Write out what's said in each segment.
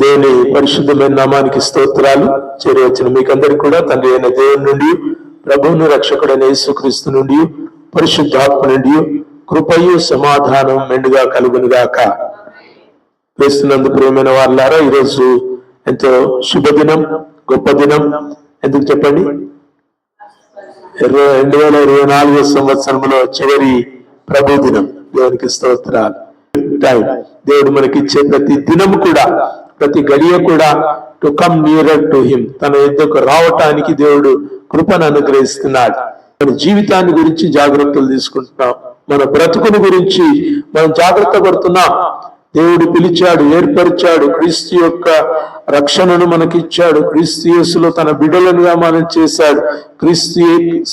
దేవుని పరిశుద్ధమైన నామానికి స్తోత్రాలు. చేరవచ్చిన మీకందరికి కూడా తండ్రి అయిన దేవుని నుండి ప్రభువును రక్షకుడైన యేసుక్రీస్తు నుండి పరిశుద్ధాత్మ నుండి కృపయు సమాధానం మెండుగా కలుగునుగాక వేస్తున్నందు ప్రియమైన వాళ్ళారా ఈరోజు ఎంతో శుభదినం గొప్ప దినం. ఎందుకు చెప్పండి? రెండు వేల ఇరవై నాలుగో సంవత్సరంలో చివరి ప్రభు దినం దేవునికి స్తోత్రాలు. టైం దేవుడు మనకి ఇచ్చే ప్రతి దినం కూడా ప్రతి గడియ కూడా to come nearer to him తన యుద్ధకు రావటానికి దేవుడు కృపను అనుగ్రహిస్తున్నాడు. మన జీవితాన్ని గురించి జాగ్రత్తలు తీసుకుంటున్నాం. మన బ్రతుకుని గురించి మనం జాగ్రత్త పడుతున్నాం. దేవుడు పిలిచాడు ఏర్పరిచాడు క్రీస్తు యొక్క రక్షణను మనకిచ్చాడు. క్రీస్తు యేసులో తన బిడ్డలనుగా మనం చేశాడు. క్రీస్తు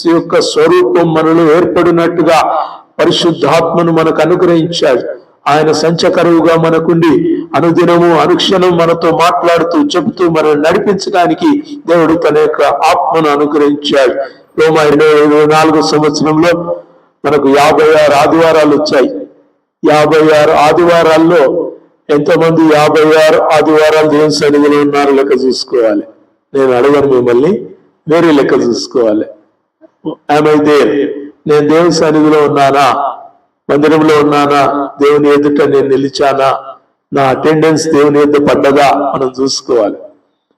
యొక్క స్వరూపం మనలో ఏర్పడినట్టుగా పరిశుద్ధాత్మను మనకు అనుగ్రహించాడు. ఆయన సంచకరువుగా మనకుండి అనుదినము అనుక్షణం మనతో మాట్లాడుతూ చెబుతూ మనం నడిపించడానికి దేవుడు తన యొక్క ఆత్మను అనుగ్రహించాడు. రోమా ఇరవై ఇరవై నాలుగో సంవత్సరంలో మనకు యాభై ఆరు ఆదివారాలు వచ్చాయి. యాభై ఆరు ఆదివారాల్లో ఎంతమంది యాభై ఆరు ఆదివారాలు దేవుని సన్నిధిలో ఉన్నారు లెక్క చూసుకోవాలి. నేను అడగను మిమ్మల్ని వేరే లెక్క చూసుకోవాలి. ఏమైతే నేను దేవుని సన్నిధిలో ఉన్నానా? మందిరంలో ఉన్నానా? దేవుని ఎదుట నేను నిలిచానా? నా అటెండెన్స్ దేవుని ఎదుట పడ్డదా? మనం చూసుకోవాలి.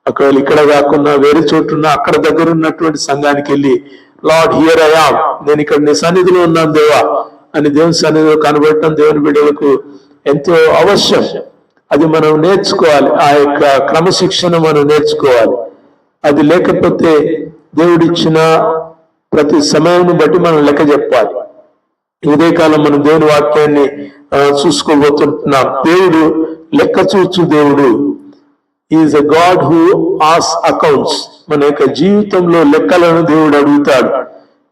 ఒకవేళ ఇక్కడ కాకుండా వేరే చోటున్నా అక్కడ దగ్గర ఉన్నటువంటి సంఘానికి వెళ్ళి లార్డ్ హియర్ అయామ్ నేను ఇక్కడ నీ సన్నిధిలో ఉన్నాను దేవా. అని దేవుని సన్నిధిలో కనబడటం దేవుని బిడ్డలకు ఎంతో అవశ్యం. అది మనం నేర్చుకోవాలి. ఆ యొక్క క్రమశిక్షణ మనం నేర్చుకోవాలి. అది లేకపోతే దేవుడిచ్చిన ప్రతి సమయం బట్టి మనం లెక్క చెప్పాలి. ఉదయకాలం మనం దేవుని వాక్యాన్ని ఆ, చూసుకోబోతుంటున్నాం. దేవుడు లెక్క చూచు దేవుడు. ఈజ్ ఎ గాడ్ హూ ఆస్ అకౌంట్స్ మన యొక్క జీవితంలో లెక్కలను దేవుడు అడుగుతాడు.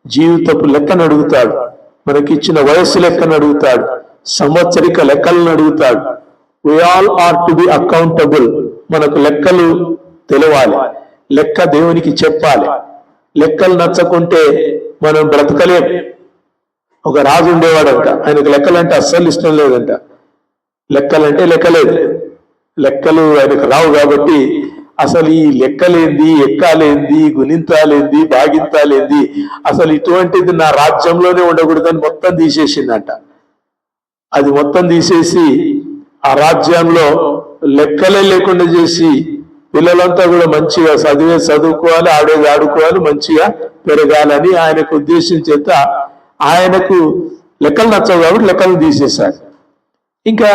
జీవితపు లెక్కను అడుగుతాడు. మనకిచ్చిన వయస్సు లెక్కను అడుగుతాడు. సంవత్సరిక లెక్కలను అడుగుతాడు. We all are to be accountable మనకు లెక్కలు తెలవాలి. లెక్క దేవునికి చెప్పాలి. లెక్కలు నచ్చకుంటే మనం బ్రతకలేం. ఒక రాజు ఉండేవాడంట. ఆయనకు లెక్కలంటే అస్సలు ఇష్టం లేదంట. లెక్కలంటే లెక్కలేదు. లెక్కలు ఆయనకు రావు కాబట్టి అసలు ఈ లెక్కలేంది ఎక్కాలేంది గుణింతాలేంది భాగింతాలేంది అసలు ఇటువంటిది నా రాజ్యంలోనే ఉండకూడదని మొత్తం తీసేసిందంట. అది మొత్తం తీసేసి ఆ రాజ్యంలో లెక్కలే లేకుండా చేసి పిల్లలంతా కూడా మంచిగా చదివే చదువుకోవాలి ఆడేది ఆడుకోవాలి మంచిగా పెరగాలని ఆయనకు ఉద్దేశం చేత ఆయనకు లెక్కలు నచ్చవు కాబట్టి లెక్కలు తీసేశాడు ఇంకా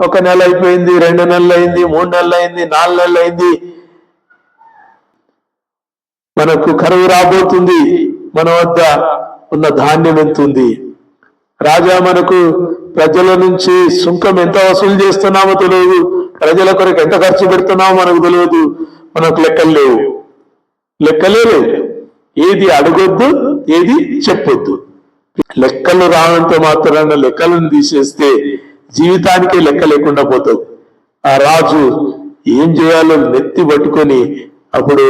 ఒక నెల అయిపోయింది రెండు నెలలు అయింది మూడు నెలలు అయింది నాలుగు నెలలు అయింది. మనకు కరువు రాబోతుంది మన వద్ద ఉన్న ధాన్యం ఎంత ఉంది రాజా మనకు ప్రజల నుంచి సుంకం ఎంత వసూలు చేస్తున్నామో తెలియదు. ప్రజల కొరకు ఎంత ఖర్చు పెడుతున్నామో మనకు తెలియదు. మనకు లెక్కలు లేవు. లెక్కలే లేవు. ఏది అడగొద్దు ఏది చెప్పొద్దు. లెక్కలు రావడంతో మాత్రాన లెక్కలను తీసేస్తే జీవితానికి లెక్క లేకుండా పోతుంది ఆ రాజు ఏం చేయాలో నెత్తి పట్టుకొని అప్పుడు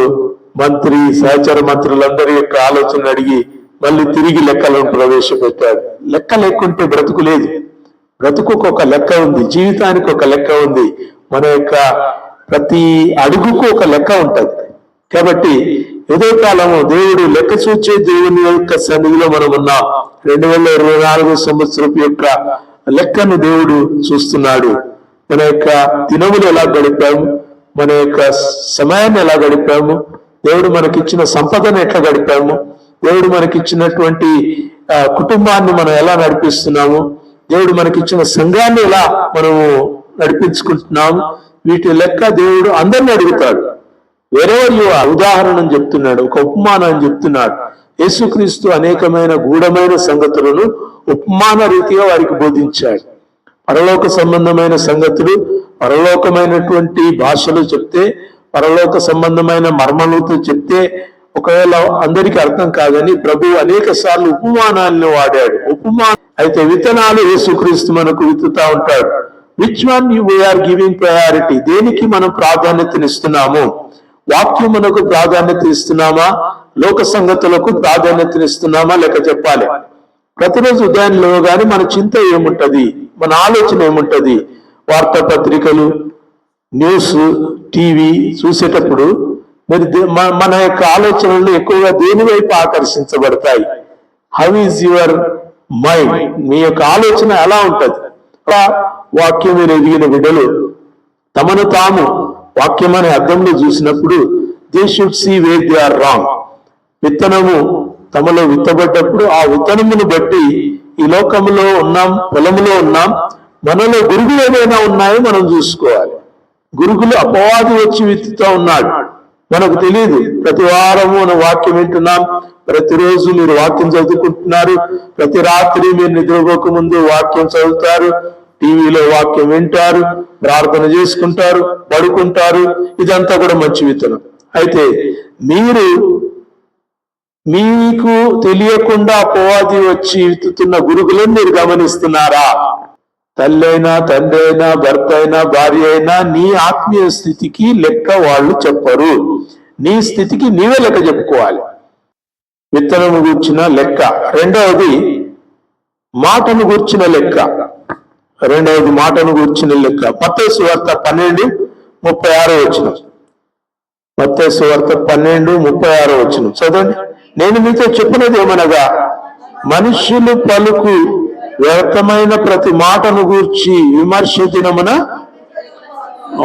మంత్రి సహచర మంత్రులందరి యొక్క ఆలోచన అడిగి మళ్ళీ తిరిగి లెక్కలను ప్రవేశపెట్టాడు. లెక్క లేకుంటే బ్రతుకు లేదు. బ్రతుకుకు ఒక లెక్క ఉంది జీవితానికి ఒక లెక్క ఉంది. మన యొక్క ప్రతి అడుగుకు ఒక లెక్క ఉంటుంది. కాబట్టి ఏదో కాలము దేవుడు లెక్క చూచే దేవుని యొక్క సన్నిధిలో మనం ఉన్నాం రెండు వేల ఇరవై నాలుగు సంవత్సరం యొక్క లెక్కను దేవుడు చూస్తున్నాడు. మన యొక్క దినములు ఎలా గడిపాము? మన యొక్క సమయాన్ని ఎలా గడిపాము? దేవుడు మనకిచ్చిన సంపదను ఎట్లా గడిపాము? దేవుడు మనకిచ్చినటువంటి ఆ, కుటుంబాన్ని మనం ఎలా నడిపిస్తున్నాము? దేవుడు మనకిచ్చిన సంఘాన్ని ఎలా మనము నడిపించుకుంటున్నాము? వీటి లెక్క దేవుడు అందరిని అడుగుతాడు. వేరెవర్ ఉదాహరణ చెప్తున్నాడు ఒక ఉపమానం చెప్తున్నాడు. యేసుక్రీస్తు అనేకమైన గూఢమైన సంగతులను ఉపమాన రీతిగా వారికి బోధించాడు. పరలోక సంబంధమైన సంగతులు పరలోకమైనటువంటి భాషలు చెప్తే పరలోక సంబంధమైన మర్మలతో చెప్తే ఒకవేళ అందరికీ అర్థం కాదని ప్రభు అనేక సార్లు ఉపమానాలను వాడాడు. ఉపమానం అయితే విత్తనాలు యేసుక్రీస్తు మనకు విత్తుతా ఉంటాడు. Which one you we're giving priority దేనికి మనం ప్రాధాన్యతనిస్తున్నాము? వాక్యమునకు ప్రాధాన్యత ఇస్తున్నామా లోక సంగతులకు ప్రాధాన్యతనిస్తున్నామా లేక చెప్పాలి? ప్రతిరోజు ఉదయం లేవగానే మన చింత ఏముంటది? మన ఆలోచన ఏముంటది? వార్తాపత్రికలు న్యూస్ టీవీ చూసేటప్పుడు మరి దే- మన యొక్క ఆలోచనలు ఎక్కువగా దేని వైపు ఆకర్షించబడతాయి? హౌ ఈజ్ యువర్ మైండ్ మీ యొక్క ఆలోచన ఎలా ఉంటుంది? వాక్యం మీరు ఎదిగిన బిడ్డలు తమను తాము వాక్యం అనే అర్థంలో చూసినప్పుడు they should see where they are wrong విత్తనము తమలో విత్తబడ్డప్పుడు ఆ విత్తనమును బట్టి ఈ లోకములో ఉన్నాం పొలములో ఉన్నాం మనలో గురుగులు ఏమైనా ఉన్నాయో మనం చూసుకోవాలి. గురుగులు అపవాది వచ్చి విత్తుతా ఉన్నాడు. మనకు తెలియదు ప్రతి వారము మనం వాక్యం వింటున్నాం. ప్రతిరోజు మీరు వాక్యం చదువుకుంటున్నారు. ప్రతి రాత్రి మీరు నిద్రపోక ముందు వాక్యం చదువుతారు. టీవీలో వాక్యం వింటారు. ప్రార్థన చేసుకుంటారు. పడుకుంటారు. ఇదంతా కూడా మంచి విత్తనం. అయితే మీరు మీకు తెలియకుండా అపవాది వచ్చి విత్తుతున్న గురుకులను మీరు గమనిస్తున్నారా? తల్లైనా తండ్రి అయినా భర్త అయినా భార్య అయినా నీ ఆత్మీయ స్థితికి లెక్క వాళ్ళు చెప్పరు. నీ స్థితికి నీవే లెక్క చెప్పుకోవాలి. విత్తనము గూర్చిన లెక్క. రెండవది మాటను గూర్చిన లెక్క. రెండవది మాటను గూర్చిన లెక్క. మత్తయి వార్త పన్నెండు ముప్పై ఆరో వచ్చిన మత్తయి వార్త పన్నెండు ముప్పై ఆరో వచ్చిన చదవండి. నేను మీతో చెప్పినది ఏమనగా మనుష్యులు పలుకు వ్యర్థమైన ప్రతి మాటను గూర్చి విమర్శ దినమున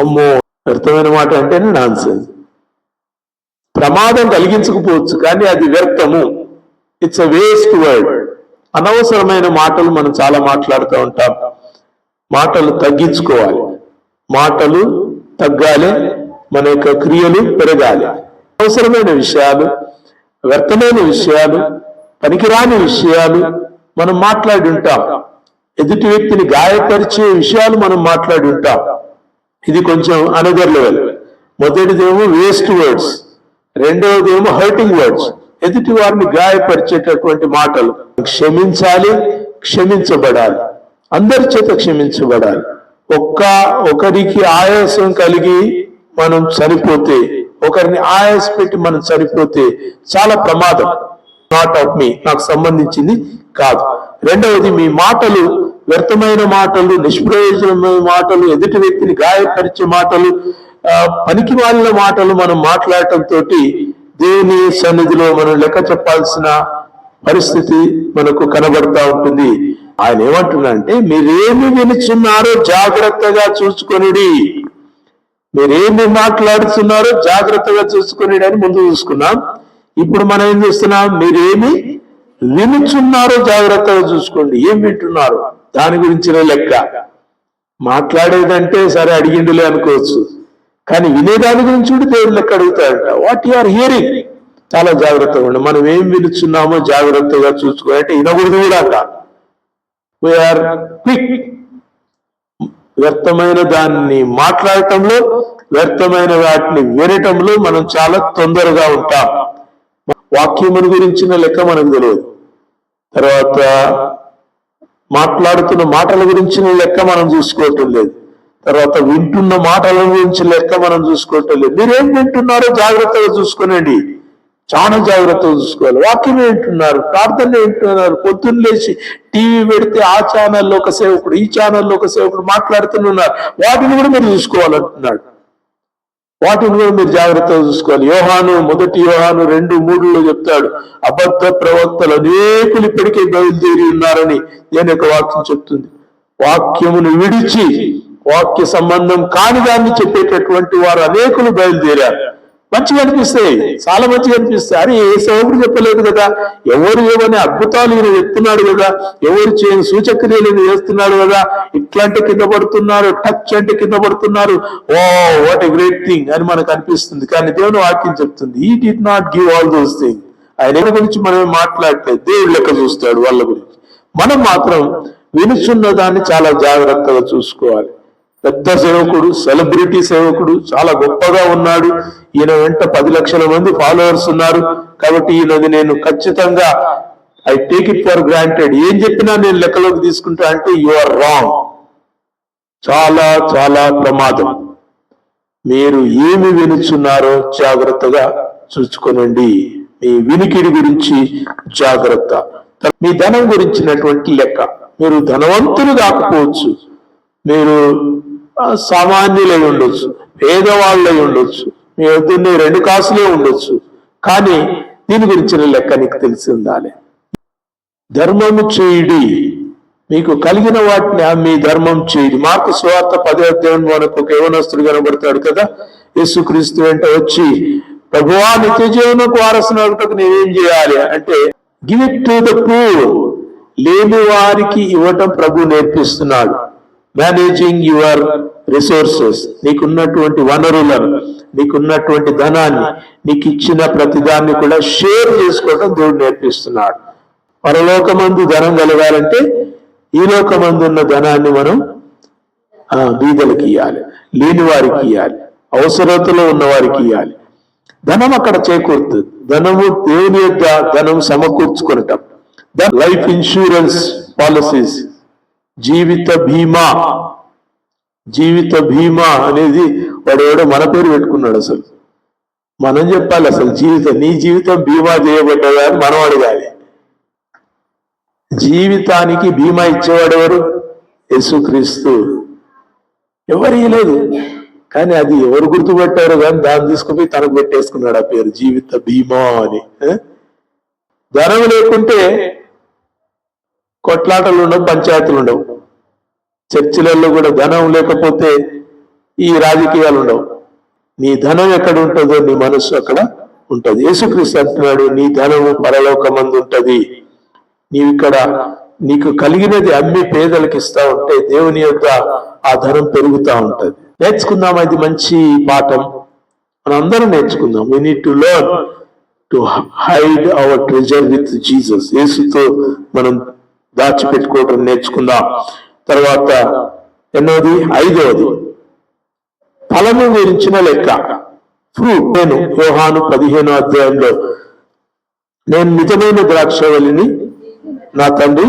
అమ్మో! వ్యర్థమైన మాట అంటేనే నాన్సెన్స్ ప్రమాదం కలిగించకపోవచ్చు కానీ అది వ్యర్థము. ఇట్స్ అ వేస్ట్ వర్డ్ అనవసరమైన మాటలు మనం చాలా మాట్లాడుతూ ఉంటాం. మాటలు తగ్గించుకోవాలి. మాటలు తగ్గాలి. మన యొక్క క్రియలు పెరగాలి. అవసరమైన విషయాలు వ్యర్థమైన విషయాలు పనికిరాని విషయాలు మనం మాట్లాడి ఉంటాం. ఎదుటి వ్యక్తిని గాయపరిచే విషయాలు మనం మాట్లాడి ఉంటాం. ఇది కొంచెం అనదర్ లెవెల్ మొదటిదేమో వేస్ట్ వర్డ్స్ రెండవదేమో హర్టింగ్ వర్డ్స్ ఎదుటి వారిని గాయపరిచేటటువంటి మాటలు. క్షమించాలి క్షమించబడాలి. అందరి చేత క్షమించబడాలి. ఒక్క ఒకరికి ఆయాసం కలిగి మనం చనిపోతే ఒకరిని ఆయాస పెట్టి మనం చనిపోతే చాలా ప్రమాదం. నాట్ ఆఫ్ మీ నాకు సంబంధించింది కాదు. రెండవది మీ మాటలు వ్యర్థమైన మాటలు నిష్ప్రయోజనమైన మాటలు ఎదుటి వ్యక్తిని గాయపరిచే మాటలు పనికి మాలిన మాటలు మనం మాట్లాడటంతో దేవుని సన్నిధిలో మనం లెక్క చెప్పాల్సిన పరిస్థితి మనకు కనబడతా ఉంటుంది. ఆయన ఏమంటున్నాడంటే మీరేమి వినుచున్నారో జాగ్రత్తగా చూసుకొనిడి. మీరేమి మాట్లాడుతున్నారో జాగ్రత్తగా చూసుకుని అని ముందు చూసుకున్నాం. ఇప్పుడు మనం ఏం చేస్తున్నాం? మీరేమి వినుచున్నారో జాగ్రత్తగా చూసుకోండి. ఏం వింటున్నారు? దాని గురించిన లెక్క. మాట్లాడేదంటే సరే అడిగిండులే అనుకోవచ్చు. కానీ వినేదాని గురించి కూడా దేవుడు లెక్క అడుగుతాడట. వాట్ యు ఆర్ హియరింగ్ చాలా జాగ్రత్తగా ఉండి. మనం ఏం వినుచున్నామో జాగ్రత్తగా చూసుకో. అంటే వినకూడదు కూడా అంట వీఆర్ క్విక్ వ్యర్థమైన దాన్ని మాట్లాడటంలో వ్యర్థమైన వాటిని వినటంలో మనం చాలా తొందరగా ఉంటాం. వాక్యమును గురించిన లెక్క మనకు తెలియదు. తర్వాత మాట్లాడుతున్న మాటల గురించిన లెక్క మనం చూసుకోవటం లేదు. తర్వాత వింటున్న మాటల గురించి లెక్క మనం చూసుకోవటం లేదు. మీరేం వింటున్నారో జాగ్రత్తగా చూసుకోనండి. చాలా జాగ్రత్తగా చూసుకోవాలి. వాక్యం వింటున్నారు ప్రార్థన వింటున్నారు. పొద్దున్న లేచి టీవీ పెడితే ఆ ఛానల్లో ఒక సేవకుడు ఈ ఛానల్లో ఒక సేవకుడు మాట్లాడుతున్నారు. వాటిని కూడా మీరు చూసుకోవాలంటున్నాడు. వాటిని కూడా మీరు జాగ్రత్తగా చూసుకోవాలి. యోహాను మొదటి యోహాను రెండు మూడులో చెప్తాడు అబద్ధ ప్రవక్తలు అనేకులు ఇప్పటికే బయలుదేరి ఉన్నారని నేను యొక్క వాక్యం చెప్తుంది. వాక్యమును విడిచి వాక్య సంబంధం కాని దాన్ని చెప్పేటటువంటి వారు అనేకులు బయలుదేరారు. మంచిగా అనిపిస్తాయి. చాలా మంచిగా అనిపిస్తాయి. అరే ఏ సేవకుడు చెప్పలేదు కదా? ఎవరు ఏమని అద్భుతాలు ఈయన చెప్తున్నాడు కదా? ఎవరు చేయని సూచక్రియలు చేస్తున్నాడు కదా? ఇట్లాంటి కింద పడుతున్నారు టచ్ అంటే కింద పడుతున్నారు. Oh what a great thing అని మనకు అనిపిస్తుంది. కానీ దేవుని వాక్యం చెప్తుంది he did not give all those thing ఆయన గురించి మనం మాట్లాడలేదు దేవుడు లెక్క చూస్తాడు వాళ్ళ గురించి. మనం మాత్రం వినుచున్న దాన్ని చాలా జాగ్రత్తగా చూసుకోవాలి. పెద్ద సేవకుడు సెలబ్రిటీ సేవకుడు చాలా గొప్పగా ఉన్నాడు. ఈయన వెంట పది లక్షల మంది ఫాలోవర్స్ ఉన్నారు. కాబట్టి ఈయనది నేను ఖచ్చితంగా I take it for granted ఏం చెప్పినా నేను లెక్కలోకి తీసుకుంటా అంటే యు ఆర్ రాంగ్ చాలా చాలా ప్రమాదం. మీరు ఏమి వినుచున్నారో జాగ్రత్తగా చూసుకొనండి మీ వినికిడి గురించి జాగ్రత్త. మీ ధనం గురించినటువంటి లెక్క. మీరు ధనవంతులు కాకపోవచ్చు. మీరు సామాన్యులై ఉండొచ్చు పేదవాళ్ళై ఉండొచ్చు మీ వద్ద రెండు కాసులే ఉండొచ్చు. కానీ దీని గురించిన లెక్క నీకు తెలిసి ఉండాలి. ధర్మము చేయుడి మీకు కలిగిన వాటిని మీ ధర్మం చేయుడి. మార్పు స్వార్థ పదే అధ్యాయం మనకు ఒక యవనస్తుడు కనబడతాడు కదా యేసుక్రీస్తు వెంట వచ్చి ప్రభువా నిత్య జీవనకు వారసునకు నేనేం చేయాలి? అంటే give it to the poor లేని వారికి ఇవ్వటం ప్రభు నేర్పిస్తున్నాడు. మేనేజింగ్ యువర్ రిసోర్సెస్ నీకున్నటువంటి వనరులను నీకున్నటువంటి ధనాన్ని నీకు ఇచ్చిన ప్రతిదాన్ని కూడా షేర్ చేసుకోవడం దేవుడు నేర్పిస్తున్నాడు. పరలోకమందు ధనం కలగాలంటే ఈ లోకమందు ఉన్న ధనాన్ని మనం బీదలకి ఇవ్వాలి లేని వారికి ఇవ్వాలి అవసరతలో ఉన్న వారికి ఇవ్వాలి ధనం అక్కడ చేకూరుతుంది. ధనము దేవుని యొక్క ధనం సమకూర్చుకొనటం లైఫ్ ఇన్సూరెన్స్ పాలసీస్ జీవిత బీమా జీవిత బీమా అనేది వాడు ఎవడో మన పేరు పెట్టుకున్నాడు అసలు. మనం చెప్పాలి అసలు జీవితం నీ జీవితం బీమా చేయబడ్డదా అని మనం అడగాలి. జీవితానికి బీమా ఇచ్చేవాడు ఎవరు? యేసుక్రీస్తు. ఎవరు ఇవ్వలేదు కానీ అది ఎవరు గుర్తుపెట్టారు కానీ దాన్ని తీసుకుపోయి తనకు పెట్టేసుకున్నాడు ఆ పేరు జీవిత బీమా అని. ధనం లేకుంటే కొట్లాటలు ఉండవు పంచాయతీలు ఉండవు చర్చిలలో కూడా ధనం లేకపోతే ఈ రాజకీయాలు ఉండవు నీ ధనం ఎక్కడ ఉంటుందో నీ మనస్సు అక్కడ ఉంటది. యేసుక్రీస్తు అంటున్నాడు నీ ధనము పరలోకమందు ఉంటుంది నీవు ఇక్కడ నీకు కలిగినది అమ్మి పేదలకు ఇస్తా ఉంటే దేవుని యొక్క ఆ ధనం పెరుగుతా ఉంటుంది. నేర్చుకుందాం అది మంచి పాఠం. మనం అందరం నేర్చుకుందాం. We need to learn to hide our treasure with Jesus యేసుతో మనం దాచిపెట్టుకోవడం నేర్చుకుందాం. తర్వాత ఎన్నోది? ఐదవది. ఫలము గురించిన లెక్క. ఫ్రూట్ నేను యోహాను పదిహేను అధ్యాయంలో. నేను నిజమైన ద్రాక్షవల్లిని నా తండ్రి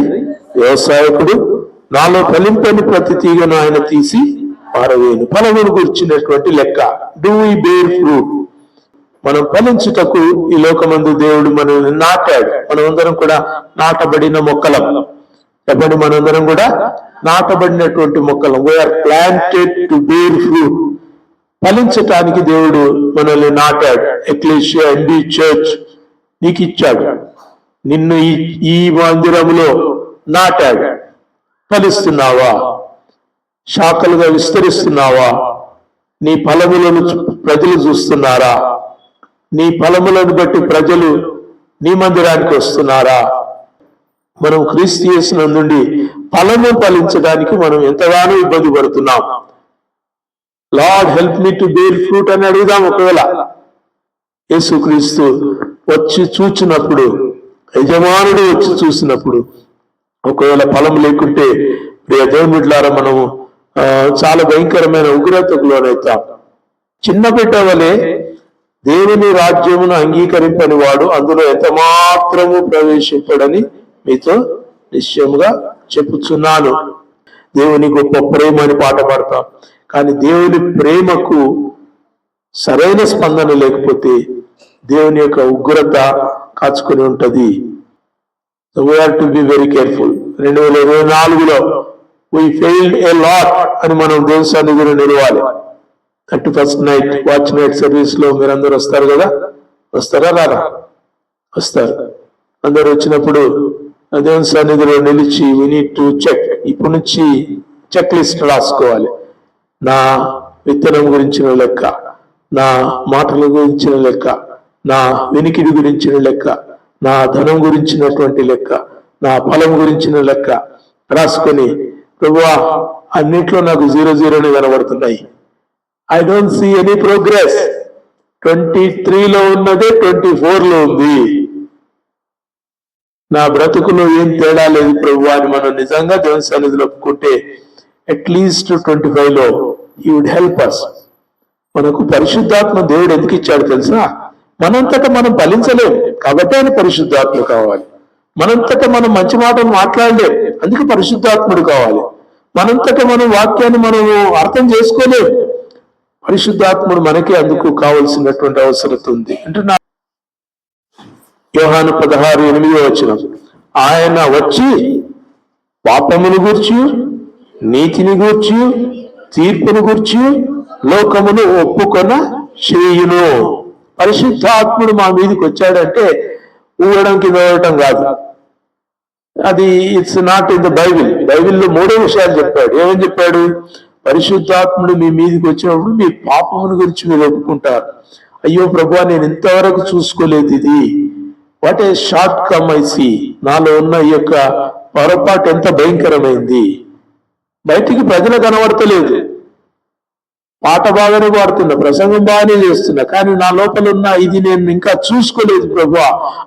వ్యవసాయకుడు నాలో ఫలింపని ప్రతి తీగను ఆయన తీసి పారవేయను. ఫలమును గురించినటువంటి లెక్క. డూ ఈ బేర్ ఫ్రూట్ మనం ఫలించుటకు ఈ లోకమందు దేవుడు మనల్ని నాటాడు. మనమందరం కూడా నాటబడిన మొక్కలం. చెప్పండి మనందరం కూడా నాటబడినటువంటి మొక్కలం. We're planted to bear fruit ఫలించటానికి దేవుడు మనల్ని నాటాడు. ఎక్లేషియా ఎంబీ చర్చ్ నీకు ఇచ్చాడు. నిన్ను ఈ ఈ మందిరములో నాటాడు. ఫలిస్తున్నావా? శాఖలుగా విస్తరిస్తున్నావా? నీ ఫలములను ప్రజలు చూస్తున్నారా? నీ ఫలములను బట్టి ప్రజలు నీ మందిరానికి వస్తున్నారా? మనం క్రీస్తు చేసిన నుండి ఫలము ఫలించడానికి మనం ఎంతగానో ఇబ్బంది పడుతున్నాం. Lord help me to bear fruit అని అడుగుదాం ఒకవేళ. యేసుక్రీస్తు వచ్చి చూచినప్పుడు యజమానుడు వచ్చి చూసినప్పుడు ఒకవేళ ఫలం లేకుంటే ప్రియ దేవునిట్లారా మనము చాలా భయంకరమైన ఉగ్రతకు లోనవుతాం. చిన్న బిడ్డ వలె దేవుని రాజ్యమును అంగీకరింపని వాడు అందులో ఎంత మాత్రము ప్రవేశింపడని మీతో నిశ్చయముగా చెప్పుచున్నాను. దేవుని గొప్ప ప్రేమ అని పాట పాడతాం. కానీ దేవుని ప్రేమకు సరైన స్పందన లేకపోతే దేవుని యొక్క ఉగ్రత కాచుకొని ఉంటుంది. We're to be very careful రెండు వేల ఇరవై నాలుగులో వీ ఫెయిల్డ్ ఏ లాట్ అని మనం దేవుని సన్నిధిలో నిలవాలి. Thirty first night watch night సర్వీస్లో మీరందరూ వస్తారు కదా? వస్తారా? రారా? వస్తారు. అందరు వచ్చినప్పుడు దేవుని సన్నిధిలో నిలిచి వి నీడ్ టు చెక్ ఇప్పటి నుంచి చెక్ లిస్ట్ రాసుకోవాలి. నా విత్తనం గురించిన లెక్క నా మాటల గురించిన లెక్క నా వెనికిడి గురించిన లెక్క నా ధనం గురించినటువంటి లెక్క నా ఫలం గురించిన లెక్క రాసుకొని ప్రభువా అన్నిట్లో నాకు జీరో జీరోనే కనబడుతున్నాయి. I don't see any progress twenty త్రీలో ఉన్నదే ట్వంటీ ఫోర్లో ఉంది. నా బ్రతుకులో ఏం తేడా లేదు ప్రభు అని మనం నిజంగా దేవుని సన్నిధిలో ఒప్పుకుంటే అట్లీస్ట్ ట్వంటీ ఫైవ్లో ఈ వుడ్ హెల్ప్ అస్ మనకు పరిశుద్ధాత్మ దేవుడు ఎందుకు ఇచ్చాడు తెలుసా? మనంతటా మనం ఫలించలేం. కాబట్టి ఆయన పరిశుద్ధాత్మ కావాలి. మనంతటా మనం మంచి మాటలు మాట్లాడలేం. అందుకే పరిశుద్ధాత్ముడు కావాలి. మనంతటా మనం వాక్యాన్ని మనము అర్థం చేసుకోలేం. పరిశుద్ధాత్ముడు మనకి అందుకు కావాల్సినటువంటి అవసరం ఉంది. అంటే యోహాను పదహారు ఎనిమిదో వచ్చిన ఆయన వచ్చి పాపమును గూర్చి నీతిని గూర్చి తీర్పును గూర్చి లోకమును ఒప్పుకొన చేయును. పరిశుద్ధాత్ముడు మా మీదకి వచ్చాడంటే ఊగడం కింద ఊడటం కాదు. అది it's not in the Bible బైబిల్లో మూడో విషయాలు చెప్పాడు. ఏమని చెప్పాడు? పరిశుద్ధాత్ముడు మీ మీదకి వచ్చినప్పుడు మీ పాపమును గురించి మీరు ఒప్పుకుంటారు. అయ్యో ప్రభు నేను ఇంతవరకు చూసుకోలేదు ఇది. What a short come I see నాలో ఉన్న ఈ యొక్క పొరపాటు ఎంత భయంకరమైంది. బయటికి ప్రజలు కనబడతలేదు. పాట బాగానే పాడుతున్నా ప్రసంగం బాగానే చేస్తున్నా కానీ నా లోపల ఉన్న ఇది నేను ఇంకా చూసుకోలేదు ప్రభు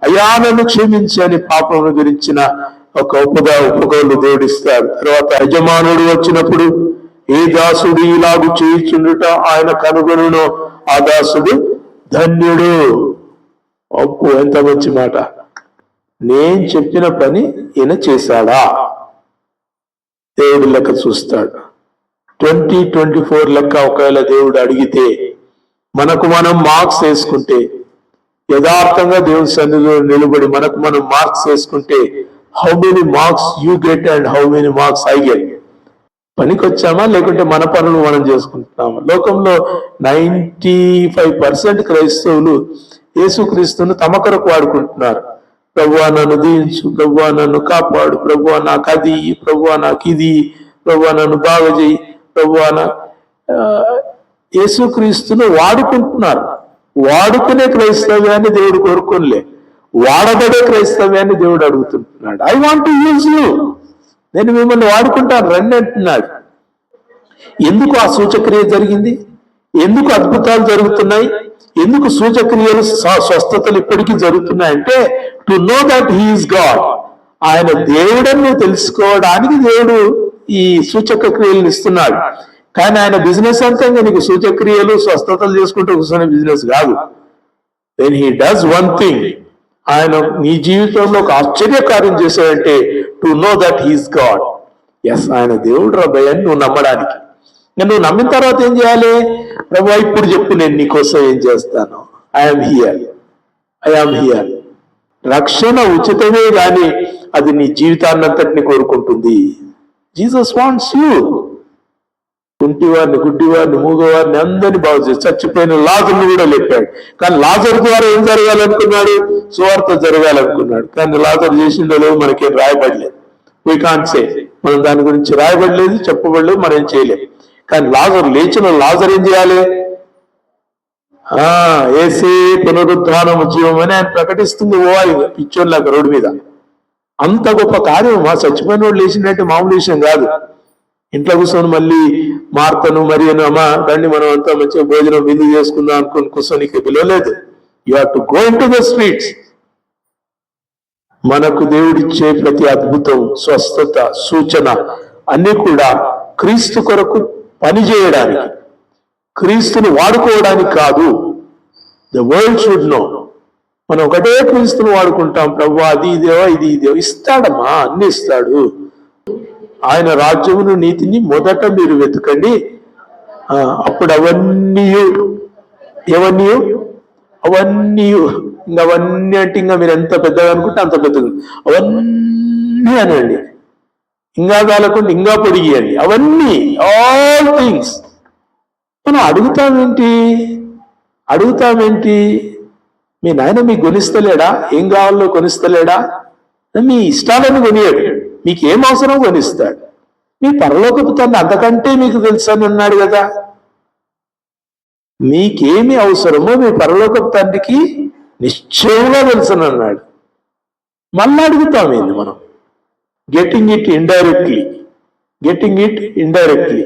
అయ్యా నన్ను క్షమించి అని పాపం గురించిన ఒక ఉపగా ఉపగోలు దేవుడిస్తారు తర్వాత యజమానుడు వచ్చినప్పుడు ఏ దాసుడు ఇలాగు చేయించుండుట ఆయన కనుగొనునో? ఆ దాసుడు ధన్యుడు. అప్పు ఎంత మంచి మాట? నేను చెప్పిన పని ఈయన చేశాడా? దేవుడు లెక్క చూస్తాడు. ట్వంటీ ట్వంటీ ఫోర్ లెక్క ఒకవేళ దేవుడు అడిగితే మనకు మనం మార్క్స్ వేసుకుంటే యథార్థంగా దేవుని సన్నిధిలో నిలబడి మనకు మనం మార్క్స్ వేసుకుంటే how many marks you get and how many marks I get పనికి వచ్చామా లేకుంటే మన పనులు మనం చేసుకుంటున్నామా? లోకంలో నైంటీ ఫైవ్ పర్సెంట్ క్రైస్తవులు యేసుక్రీస్తును తమ కొరకు వాడుకుంటున్నారు. ప్రభువా నన్ను దీవించు. ప్రభువా నన్ను కాపాడు. ప్రభువా నాకు అది ప్రభువా నాకు ఇది ప్రభువా నన్ను బాగు చేయి. ప్రభువా నా యేసుక్రీస్తును వాడుకుంటున్నారు. వాడుకునే క్రైస్తవ్యాన్ని దేవుడు కోరుకోలే వాడబడే క్రైస్తవ్యాన్ని దేవుడు అడుగుతుంటున్నాడు. ఐ వాంట్ యూజ్ యూ నేను మిమ్మల్ని వాడుకుంటాను. రండి అంటున్నాడు. ఎందుకు ఆ సూచక్రియ జరిగింది? ఎందుకు అద్భుతాలు జరుగుతున్నాయి? ఎందుకు సూచక్రియలు స్వస్థతలు ఇప్పటికీ జరుగుతున్నాయంటే to know that he is God ఆయన దేవుడని తెలుసుకోవడానికి దేవుడు ఈ సూచక క్రియలను ఇస్తున్నాడు. కానీ ఆయన బిజినెస్ అంతా ఇంకా నీకు సూచక్రియలు స్వస్థతలు చేసుకుంటూ కూర్చునే బిజినెస్ కాదు. Then he does one thing ఆయన నీ జీవితంలో ఒక ఆశ్చర్యకార్యం చేశాడంటే to know that he's God yes ఆయన దేవుడు రబ్బయ్య అని నువ్వు నమ్మడానికి. నువ్వు నమ్మిన తర్వాత ఏం చేయాలి? ప్రభు ఇప్పుడు చెప్పు నేను నీకోసం ఏం చేస్తాను? ఐఎమ్ హియర్ ఐఆమ్ హియర్ రక్షణ ఉచితమే కానీ అది నీ జీవితాన్నంతటిని కోరుకుంటుంది. జీసస్ వాంట్స్ యూ కుంటివారిని గుడ్డివారిని మూగవారిని అందరిని బాగు చేసి చచ్చిపోయిన లాజర్ని కూడా లేపాడు. కానీ లాజర్ ద్వారా ఏం జరగాలనుకున్నాడు? సువార్త జరగాలనుకున్నాడు. కానీ లాజర్ చేసిందో లేదో మనకేం రాయబడలేదు. వీ కాన్ సే మనం దాని గురించి రాయబడలేదు చెప్పబడలేదు మనం ఏం చేయలేం. కానీ లాజర్ లేచిన లాజర్ ఏం చేయాలి? ఆ పునరుద్ధానం జీవం అని ఆయన ప్రకటిస్తుంది పోవాలి పిచ్చోళ్ళకి రోడ్డు మీద. అంత గొప్ప కార్యం మా చచ్చిపోయిన వాడు లేచినట్టు మామూలు విషయం కాదు. ఇంట్లో కూర్చొని మళ్ళీ మార్తను మరి అమ్మా రండి మనం అంతా మంచిగా భోజనం విందు చేసుకుందాం అనుకుని కూర్చొని పిలవలేదు. You have to go to the streets మనకు దేవుడిచ్చే ప్రతి అద్భుతం స్వస్థత సూచన అన్ని కూడా క్రీస్తు కొరకు పనిచేయడానికి క్రీస్తుని వాడుకోవడానికి కాదు. ద వరల్డ్ షుడ్ నో మనం ఒకటే క్రీస్తుని వాడుకుంటాం. ప్రభు అది ఇదేవో ఇది ఇదేవో ఇస్తాడమ్మా అన్ని ఇస్తాడు. ఆయన రాజ్యమును నీతిని మొదట మీరు వెతకండి. అప్పుడు అవన్నీ ఏవన్నీ అవన్నీ ఇంకా అవన్నీ అంటే ఇంకా మీరు ఎంత పెద్దగా అనుకుంటే అంత పెద్దగా. అవన్నీ అనండి ఇంకా కాలకుండా ఇంకా పొడిగేవి అవన్నీ ఆల్ థింగ్స్ మనం అడుగుతామేంటి? అడుగుతామేంటి? మీ నాయన మీకు కొనిస్తలేడా? ఏం కావాలో కొనిస్తలేడా? మీ ఇష్టాలను కొనియాడు. మీకు ఏం అవసరం కొనిస్తాడు. మీ పరలోకపు తండ్రి అంతకంటే మీకు తెలుసని అన్నాడు కదా. మీకేమి అవసరమో మీ పరలోకపు తండ్రికి నిశ్చయంగా తెలుసని అన్నాడు. మళ్ళీ అడుగుతామేంది మనం? Getting it indirectly getting it indirectly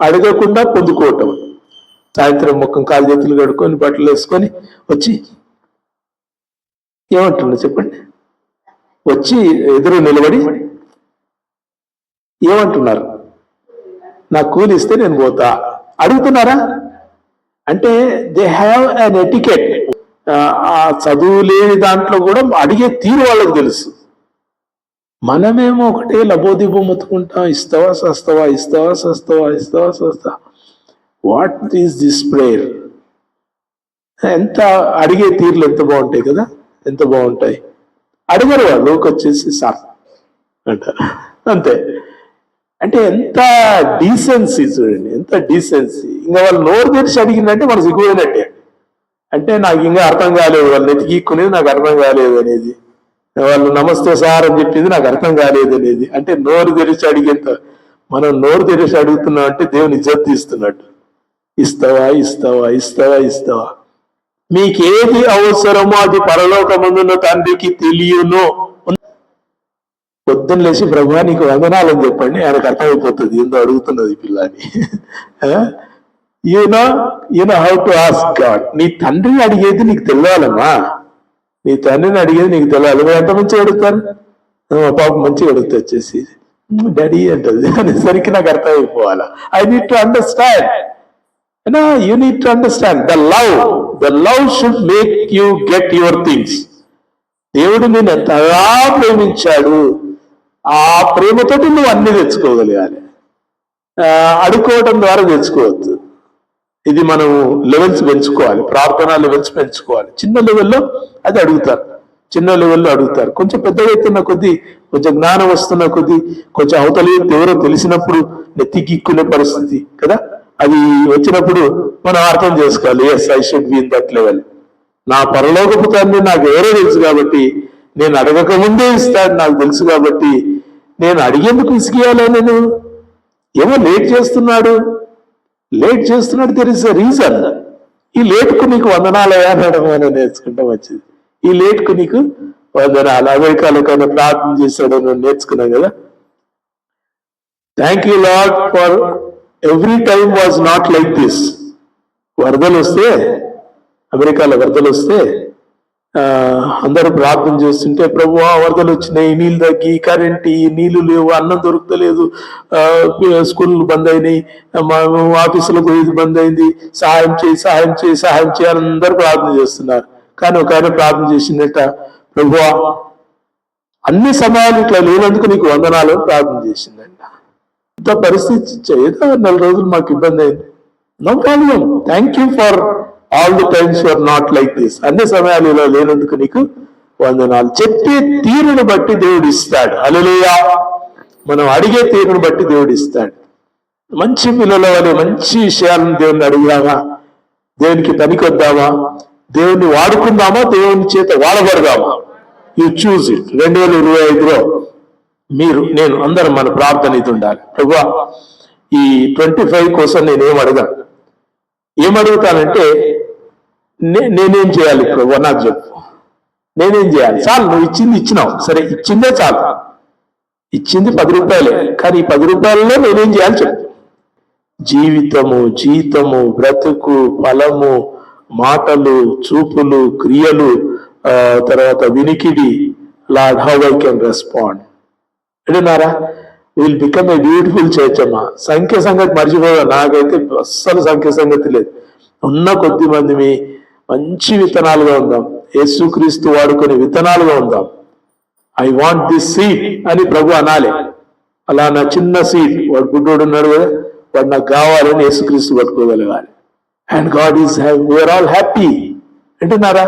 అడగకుండా పొందుకోవటం. సాయంత్రం ముఖం కాలు చేతులు కడుక్కొని బట్టలు వేసుకొని వచ్చి ఏమంటున్నా చెప్పండి? వచ్చి ఎదురు నిలబడి ఏమంటున్నారు? నాకు కూలి ఇస్తే నేను పోతా. అడుగుతున్నారా? అంటే దే హ్యావ్ అన్ ఎటికెట్ ఆ చదువు లేని దాంట్లో కూడా అడిగే తీరు వాళ్ళకి తెలుసు. మనమేమో ఒకటే లబోదిబో మొత్తుకుంటాం ఇస్తావా సస్తవా ఇస్తావా సస్తవా ఇస్తావా సస్తా. వాట్ ఈస్ దిస్ ప్రేయర్ ఎంత అడిగే తీర్లు ఎంత బాగుంటాయి కదా? ఎంత బాగుంటాయి? అడగరు వాళ్ళు వచ్చేసి సార్ అంట. అంతే. అంటే ఎంత డీసెన్సీ చూడండి ఎంత డీసెన్సీ ఇంకా వాళ్ళు నోరు తెరిచి అడిగిందంటే వాళ్ళు సిగ్గుపోయినట్టే అంటే నాకు ఇంకా అర్థం కాలేదు వాళ్ళు నెతికి నాకు అర్థం కాలేదు అనేది. వాళ్ళు నమస్తే సార్ అని చెప్పింది నాకు అర్థం కాలేదు అనేది. అంటే నోరు తెరిచి అడిగేంత మనం నోరు తెరిచి అడుగుతున్నాం అంటే దేవుని ఇజ్జత్ తీస్తున్నట్టు ఇస్తావా ఇస్తావా ఇస్తావా ఇస్తావా? మీకేది అవసరమో అది పరలోకమందున్న తండ్రికి తెలియను. పొద్దున్న లేచి ప్రభు నీకు వందనాలని చెప్పండి. ఆయనకు అర్థమైపోతుంది ఏందో అడుగుతున్నది పిల్లని. You know you know how to ask God నీ తండ్రిని అడిగేది నీకు తెలియాలమ్మా నీ తండ్రిని అడిగేది నీకు తెలియాలి ఎంత మంచిగా అడుగుతారు? పాప మంచిగా అడుగుతా వచ్చేసి డాడీ అంటది. అనేసరికి నాకు అర్థమైపోవాలా. I need to understand you need to understand the love the love should make you get your things దేవుడు నేను ఎంతగా ప్రేమించాడు ఆ ప్రేమతోటి నువ్వు అన్ని తెచ్చుకోగలగాలి. అడుక్కోవటం ద్వారా తెచ్చుకోవద్దు ఇది మనము లెవెల్స్ పెంచుకోవాలి ప్రార్థన లెవెల్స్ పెంచుకోవాలి. చిన్న లెవెల్లో అది అడుగుతారు. చిన్న లెవెల్లో అడుగుతారు. కొంచెం పెద్దగా అవుతున్న కొద్దీ కొంచెం జ్ఞానం వస్తున్న కొద్దీ కొంచెం అవతల ఎవరో తెలిసినప్పుడు నెత్తికిక్కునే పరిస్థితి కదా? అది వచ్చినప్పుడు మనం అర్థం చేసుకోవాలి. Yes I should be in that level నా పరలోకపు తండ్రి నాకు ఎవరో తెలుసు కాబట్టి నేను అడగక ముందే ఇస్తాడు నాకు తెలుసు కాబట్టి నేను అడిగేందుకు ఇసుకేయాలా నేను? ఏమో లేట్ చేస్తున్నాడు. లేట్ చేస్తున్నాడు తెర్ ఇస్ రీజన్ ఈ లేట్కు నీకు వందనాలయా అనడం అని నేర్చుకుంటాం వచ్చింది. ఈ లేట్కు నీకు వందనాలు అమెరికాలో కన్నా ప్రార్థన చేశాడు అని నేర్చుకున్నాం కదా. Thank you Lord for every time was not like this వరదలు వస్తే అమెరికాలో వరదలు వస్తే అందరూ ప్రార్థన చేస్తుంటే ప్రభు వరదలు వచ్చినాయి నీళ్ళు తగ్గి కరెంట్ ఈ నీళ్ళు లేవు అన్నం దొరుకుతలేదు స్కూళ్ళు బంద్ అయినాయి మా ఆఫీసులకు ఇది బంద్ అయింది సహాయం చేయి సహాయం చేయి సహాయం చేయాలని అందరూ ప్రార్థన చేస్తున్నారు. కానీ ఒక ఆయన ప్రార్థన చేసిందట ప్రభు అన్ని సమయాలు ఇట్లా లేనందుకు నీకు వందనాలు ప్రార్థన చేసిందంట. ఇంత పరిస్థితి ఏదో నెల రోజులు మాకు ఇబ్బంది అయింది. No problem thank you for all the times your not like this అన్ని సమయాలు ఇలా లేనందుకు నీకు వందనాలు. చెప్పే తీరును బట్టి దేవుడు ఇస్తాడు. అలలేయా మనం అడిగే తీరును బట్టి దేవుడు ఇస్తాడు. మంచి పిల్లల వల్ల మంచి విషయాలను దేవుని అడుగుదామా దేవునికి పనికొద్దామా దేవుని వాడుకుందామా? దేవుని చేత వాడబడదామా? యు చూజ్ ఇట్ రెండు వేల ఇరవై ఐదులో మీరు నేను అందరం మన ప్రార్థన ఇది ఉండాలి. ప్రభు ఈ ట్వంటీ ఫైవ్ కోసం నేను ఏం అడగాను? ఏం అడుగుతానంటే నేనేం చేయాలి ప్రభు నాకు చెప్పు నేనేం చేయాలి? చాలు నువ్వు ఇచ్చింది ఇచ్చినావు. సరే ఇచ్చిందే చాలు. ఇచ్చింది పది రూపాయలే. కానీ ఈ పది రూపాయలలో నేనేం చేయాలి చెప్పు. జీవితము జీతము బ్రతుకు ఫలము మాటలు చూపులు క్రియలు ఆ, తర్వాత వినికిడి Lord how I can respond. వింటున్నారా will become a beautiful church అమ్మా సంఖ్య సంగతి మర్చిపోదా నాకైతే అస్సలు సంఖ్య సంగతి లేదు. ఉన్న కొద్ది మంది మంచి విత్తనాలుగా ఉందాం. యేసుక్రీస్తు వాడుకొని విత్తనాలుగా ఉందాం. ఐ వాంట్ దిస్ సీట్ అని ప్రభు అనాలి. అలా నా చిన్న సీట్ వాడు గుడ్డోడు ఉన్నాడు కదా వాడు నాకు కావాలని యేసుక్రీస్తు పట్టుకోగలగాలి. And God is we're all happy అంటున్నారా